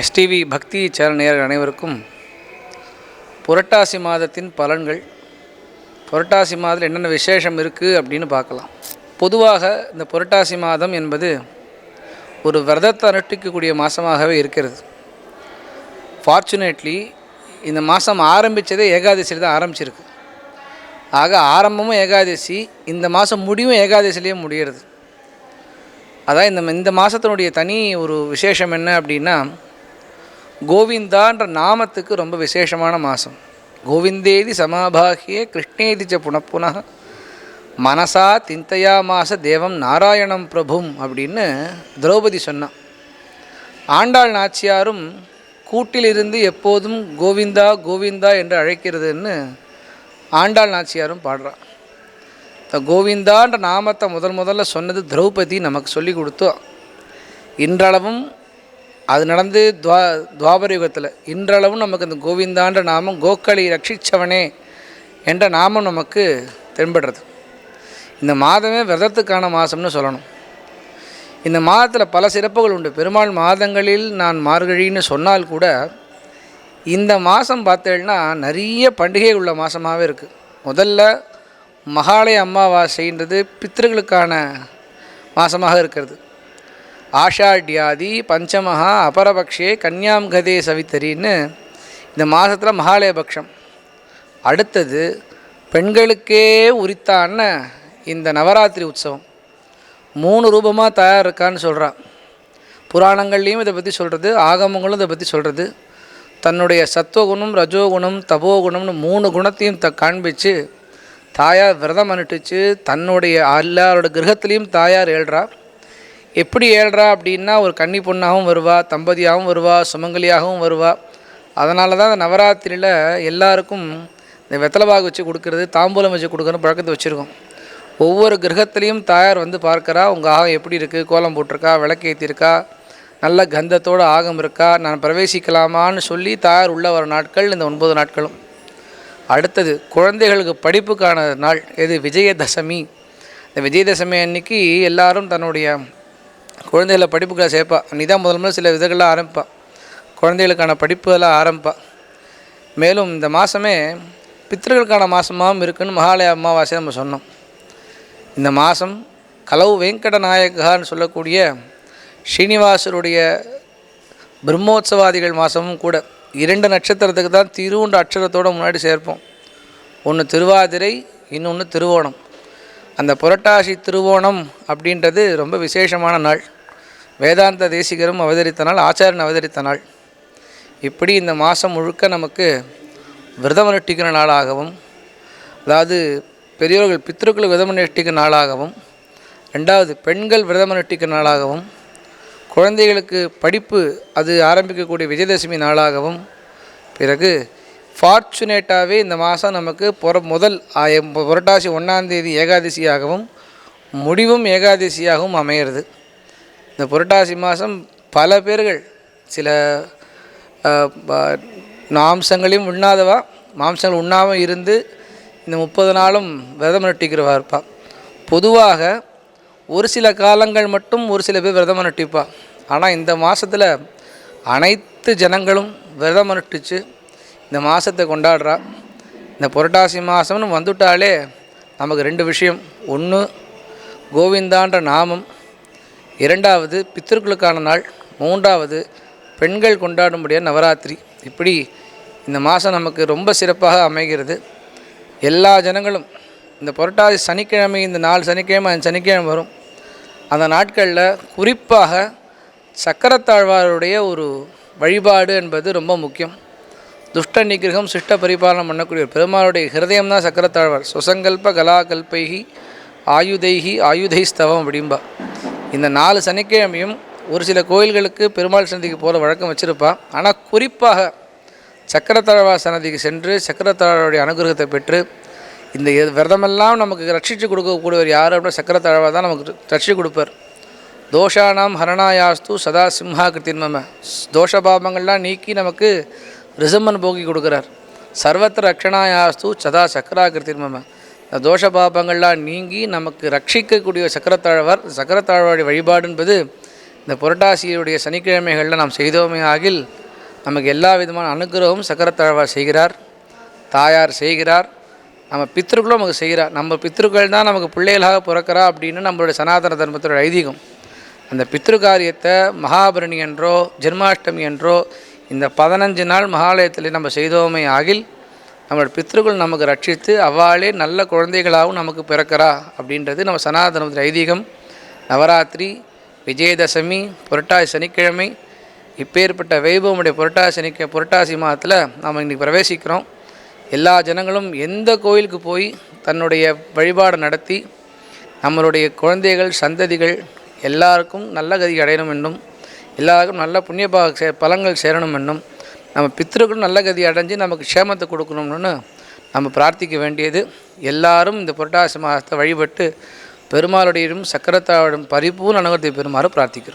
STV பக்தி channel அனைவருக்கும் புரட்டாசி மாதத்தின் பலன்கள். புரட்டாசி மாதத்தில் என்னென்ன விசேஷம் இருக்குது அப்படின்னு பார்க்கலாம். பொதுவாக இந்த புரட்டாசி மாதம் என்பது ஒரு விரதத்தை அனுஷ்டிக்கக்கூடிய மாதமாகவே இருக்கிறது. ஃபார்ச்சுனேட்லி இந்த மாதம் ஆரம்பித்ததே ஏகாதசியில் தான் ஆரம்பிச்சிருக்கு. ஆக ஆரம்பமும் ஏகாதசி இந்த மாதம் முடிவும் ஏகாதசிலேயே முடிகிறது அதான் இந்த இந்த மாதத்தினுடைய தனி ஒரு விசேஷம் என்ன அப்படின்னா கோவிந்தான்ற நாமத்துக்கு ரொம்ப விசேஷமான மாதம் கோவிந்தேதி சமாபாகியே கிருஷ்ணேதி ச புனப்புனः மனசா திந்தையா மாச தேவம் நாராயணம் பிரபும் அப்படின்னு திரௌபதி சொன்னான் ஆண்டாள் நாச்சியாரும் கூட்டிலிருந்து எப்போதும் கோவிந்தா கோவிந்தா என்று அழைக்கிறதுன்னு ஆண்டாள் நாச்சியாரும் பாடுறான் இந்த கோவிந்தான்ற நாமத்தை முதல் முதல்ல சொன்னது திரௌபதி நமக்கு சொல்லி கொடுத்தோம் இன்றளவும் அது நடந்து துவா துவாபர யுகத்தில். இன்றளவும் நமக்கு இந்த கோவிந்தான்ற நாமம் கோக்களி ரட்சிச்சவனே என்ற நாமம் நமக்கு தென்படுறது. இந்த மாதமே விரதத்துக்கான மாதம்னு சொல்லணும். இந்த மாதத்தில் பல சிறப்புகள் உண்டு. பெருமாள் மாதங்களில் நான் மார்கழின்னு சொன்னால் கூட இந்த மாதம் பார்த்தேன்னா நிறைய பண்டிகை உள்ள மாதமாகவே இருக்குது முதல்ல மகாலய அமாவாசைன்றது பித்திருக்களுக்கான மாதமாக இருக்கிறது. ஆஷாட்யாதி பஞ்சமஹா அபரபக்ஷே கன்யாம் கதே சவித்தரின்னு இந்த மாதத்தில் மகாலயபக்ஷம். அடுத்தது பெண்களுக்கே உரித்தான இந்த நவராத்திரி உற்சவம். மூணு ரூபமாக தயார் இருக்கான்னு சொல்கிறான் புராணங்கள்லேயும் இதை பற்றி சொல்கிறது ஆகமங்களும் இதை பற்றி சொல்கிறது தன்னுடைய சத்துவகுணம் ரஜோகுணம் தபோகுணம்னு மூணு குணத்தையும் த காண்பிச்சு தாயார் விரதம் அனுட்டிச்சு தன்னுடைய எல்லாரோட கிரகத்துலேயும் தாயார் ஏழ்றா. எப்படி ஏழ்றா அப்படின்னா ஒரு கன்னி பொண்ணாகவும் வருவா தம்பதியாகவும் வருவா சுமங்கலியாகவும் வருவா. அதனால தான் அந்த நவராத்திரியில் எல்லாருக்கும் இந்த வெத்தலைபாகு வச்சு கொடுக்கறது தாம்பூலம் வச்சு கொடுக்கறது பழக்கத்தை வச்சுருக்கோம். ஒவ்வொரு கிரகத்துலேயும் தாயார் வந்து பார்க்குறா உங்கள் ஆகம் எப்படி இருக்குது கோலம் போட்டிருக்கா? விளக்கேற்றிருக்கா நல்ல கந்தத்தோடு ஆகம் இருக்கா? நான் பிரவேசிக்கலாமான்னு சொல்லி தாயார் உள்ள வர நாட்கள் இந்த ஒன்பது நாட்களும். அடுத்தது குழந்தைகளுக்கு படிப்புக்கான நாள் எது? விஜயதசமி. இந்த விஜயதசமி அன்னைக்கு எல்லாரும் தன்னுடைய குழந்தைகளை படிப்புகளை சேர்ப்பா. நீ தான் முதல் முதல்ல சில விதைகள்லாம் ஆரம்பிப்பா. குழந்தைகளுக்கான படிப்புகளாக ஆரம்பிப்பான் மேலும் இந்த மாதமே பித்தர்களுக்கான மாதமாகவும் இருக்குன்னு மகாலய அமாவாசை நம்ம சொன்னோம். இந்த மாதம் கலவு வெங்கட நாயகான்னு சொல்லக்கூடிய ஸ்ரீனிவாசருடைய பிரம்மோத்சவாதிகள் மாதமும் கூட இரண்டு நட்சத்திரத்துக்கு தான் திருவுண்ட அட்சரத்தோடு முன்னாடி சேர்ப்போம். ஒன்று திருவாதிரை இன்னொன்று திருவோணம். அந்த புரட்டாசி திருவோணம் அப்படின்றது ரொம்ப விசேஷமான நாள். வேதாந்த தேசிகரும் அவதரித்த நாள் ஆச்சாரியன் அவதரித்த நாள். இப்படி இந்த மாதம் முழுக்க நமக்கு விரதம் அனுஷ்டிக்கிற நாளாகவும் அதாவது பெரியோர்கள் பித்திருக்கள் விரதம் அனுஷ்டிக்கிற நாளாகவும் ரெண்டாவது பெண்கள் விரதம் அனுஷ்டிக்கிற நாளாகவும் குழந்தைகளுக்கு படிப்பு அது ஆரம்பிக்கக்கூடிய விஜயதசமி நாளாகவும் பிறகு ஃபார்ச்சுனேட்டாகவே இந்த மாதம் நமக்கு புற முதல் ஆய- புரட்டாசி ஒன்றாந்தேதி ஏகாதசியாகவும் முடிவும் ஏகாதசியாகவும் அமையிறது. இந்த புரட்டாசி மாதம் பல பேர்கள் சில மாம்சங்களையும் உண்ணாதவா? மாம்சங்கள் உண்ணாமல் இருந்து இந்த முப்பது நாளும் விரதம் நட்டிக்கிறவா இருப்பா. பொதுவாக ஒரு சில காலங்கள் மட்டும் ஒரு சில பேர் விரதம் நட்டிப்பாள் ஆனால் இந்த மாதத்தில் அனைத்து ஜனங்களும் விரதம் நட்டுச்சு. இந்த மாதத்தை கொண்டாடுறா. இந்த புரட்டாசி மாதம்னு வந்துட்டாலே நமக்கு ரெண்டு விஷயம். ஒன்று கோவிந்தான்ற நாமம். இரண்டாவது பித்திருக்களுக்கான நாள். மூன்றாவது பெண்கள் கொண்டாடும்படியாக நவராத்திரி. இப்படி இந்த மாதம் நமக்கு ரொம்ப சிறப்பாக அமைகிறது. எல்லா ஜனங்களும் இந்த புரட்டாசி சனிக்கிழமை இந்த நாலு சனிக்கிழமை அஞ்சு சனிக்கிழமை வரும். அந்த நாட்களில் குறிப்பாக சக்கரத்தாழ்வாருடைய ஒரு வழிபாடு என்பது ரொம்ப முக்கியம். துஷ்ட நிகிரகம் சிஷ்ட பரிபாலனம் பண்ணக்கூடிய பெருமாளுடைய ஹிருதயம் தான் சக்கரத்தாழ்வார். சுசங்கல்ப கலாகல்பைகி ஆயுதைகி ஆயுதைஸ்தவம் அப்படிம்பா. இந்த நாலு சனிக்கிழமையும் ஒரு சில கோயில்களுக்கு பெருமாள் சன்னதிக்கு போகிற வழக்கம் வச்சுருப்பா. ஆனால் குறிப்பாக சக்கரத்தாழ்வார் சன்னதிக்கு சென்று சக்கரத்தாழ்வாருடைய அனுகிரகத்தை பெற்று இந்த விரதமெல்லாம் நமக்கு ரட்சித்து கொடுக்கக்கூடியவர் யார் அப்படின்னா சக்கரத்தாழ்வார் தான் நமக்கு ரட்சித்து கொடுப்பார். தோஷானாம் ஹரணாயாஸ்து சதா சிம்ஹா கிருத்தின்மம தோஷ பாபங்கள்லாம் நீக்கி நமக்கு ரிசம்மன் போக்கி கொடுக்குறார். சர்வத்திர ரக்ஷணாயாஸ்து சதா சக்கரா மம இந்த தோஷ பாபங்கள்லாம் நீங்கி நமக்கு ரட்சிக்கக்கூடிய சக்கரத்தாழ்வார் சக்கரத்தாழ்வாருடைய வழிபாடு என்பது இந்த புரட்டாசியுடைய சனிக்கிழமைகளில் நாம் செய்தோமே ஆகில் நமக்கு எல்லா விதமான அனுகிரகமும் சக்கரத்தாழ்வார் செய்கிறார். தாயார் செய்கிறார். நம்ம பித்ருக்களும் நமக்கு செய்கிறார். நம்ம பித்ருக்கள் தான் நமக்கு பிள்ளைகளாக பிறக்கிறா அப்படின்னு நம்மளுடைய சனாதன தர்மத்தோட ஐதீகம். அந்த பித்ரு காரியத்தை மகாபரணி என்றோ ஜென்மாஷ்டமி என்றோ இந்த பதினஞ்சு நாள் மகாலயத்தில் நம்ம செய்தோமே ஆகில் நம்மளோட பித்ருக்கள் நமக்கு ரட்சித்து அவ்வாளே நல்ல குழந்தைகளாகவும் நமக்கு பிறக்கிறா அப்படின்றது நம்ம சனாதனத்தின் ஐதீகம். நவராத்திரி விஜயதசமி புரட்டாசி சனிக்கிழமை இப்பேற்பட்ட வைபவமுடைய புரட்டாசி சனிக்க புரட்டாசி மாதத்தில் நாம் இன்றைக்கி பிரவேசிக்கிறோம். எல்லா ஜனங்களும் எந்த கோயிலுக்கு போய் தன்னுடைய வழிபாடு நடத்தி நம்மளுடைய குழந்தைகள் சந்ததிகள் எல்லாருக்கும் நல்ல கதி அடையணும் என்றும் எல்லாருக்கும் நல்ல புண்ணிய சே பலங்கள் சேரணும் என்னும் நம்ம பித்திருக்களும் நல்ல கதி அடைஞ்சு நமக்கு க்ஷேமத்தை கொடுக்கணும்னு நம்ம பிரார்த்திக்க வேண்டியது. எல்லாரும் இந்த புரட்டாசி மாதத்தை வழிபட்டு பெருமாளுடையும் சக்கரத்தாவுடன் பரிபூர்ண அனுகத்தை பெறுமாறு பிரார்த்திக்கிறோம்.